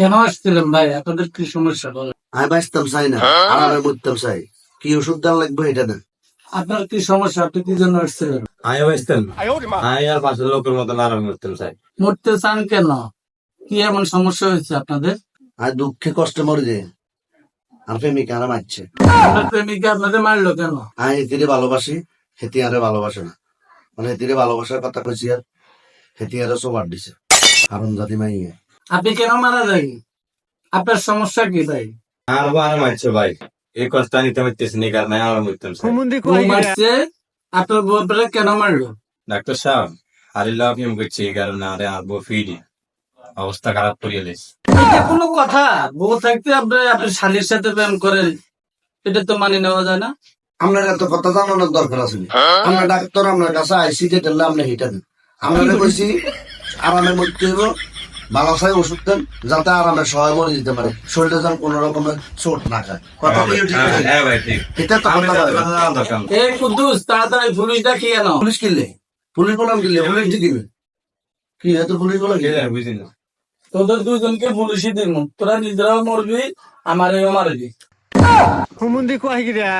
কেন আসছিলেন ভাই? আপনাদের কি সমস্যা বলেন? আমি বাঁচতাম চাই না। আর আমি মরতাম চাই। কি ওষুধ দেওয়া লাগবে এটা না? আপনার কি সমস্যা? আপনি কি জন্য আসছিলেন? আমি বাঁচতাম। আমি আর পাশের লোকের মতন আরাম করতাম চাই। মরতে চান কেন? কি এমন সমস্যা হয়েছে আপনাদের? আর দুঃখে কষ্টে মরে যে আর প্রেমিকা আর মারছে। আপনার প্রেমিকা আপনাদের মারলো কেন? আমি হেতিরে ভালোবাসি হেতি আরে ভালোবাসে না। মানে হেতিরে ভালোবাসার কথা কইছি আর হেতি আরে সোবার দিছে। কারণ জাতি মাইয়ে। আপনি কেন মারা যাই আপনার সমস্যা কি ভাই? আর আর মারছে ভাই। এই কষ্ট নিতে পারতেছি নি কারণে চাই বউ মারছে আপনার বউ আপনারা কেন মারলো? ডাক্তার সাহেব হারিলা প্রেম করছে এই কারণে আরে আর বউ ফিরি। অবস্থা খারাপ করিয়ে দিস এটা কোনো কথা? বউ থাকতে আপনি আপনার শালির সাথে প্রেম করেন এটা তো মানে নেওয়া যায় না। আপনার এত কথা জানানোর দরকার আছে আমরা ডাক্তার আপনার কাছে আইসি যে টেলে আপনি হিটা দেন। আমরা কইছি আরামে মরতে হইব বালাসায় ওষুধ দেন যাতে আরামে সহায় মরে যেতে পারে। শরীরে যেন কোন রকমের চোট না খায়। কথা বলি ঠিক আছে? হ্যাঁ ঠিক। এটা তো। এই কুদ্দুস তাড়াতাড়ি পুলিশ ডাকি কেন পুলিশ কিনলে? পুলিশ বললাম কিনলে পুলিশ দিবে কি এত পুলিশ বলা আছে, বুঝি না তোদের দুজনকে পুলিশই দিন তোরা নিজেরাও মরবি আমারেও মারবি। হুমুন্দি কয় গিরা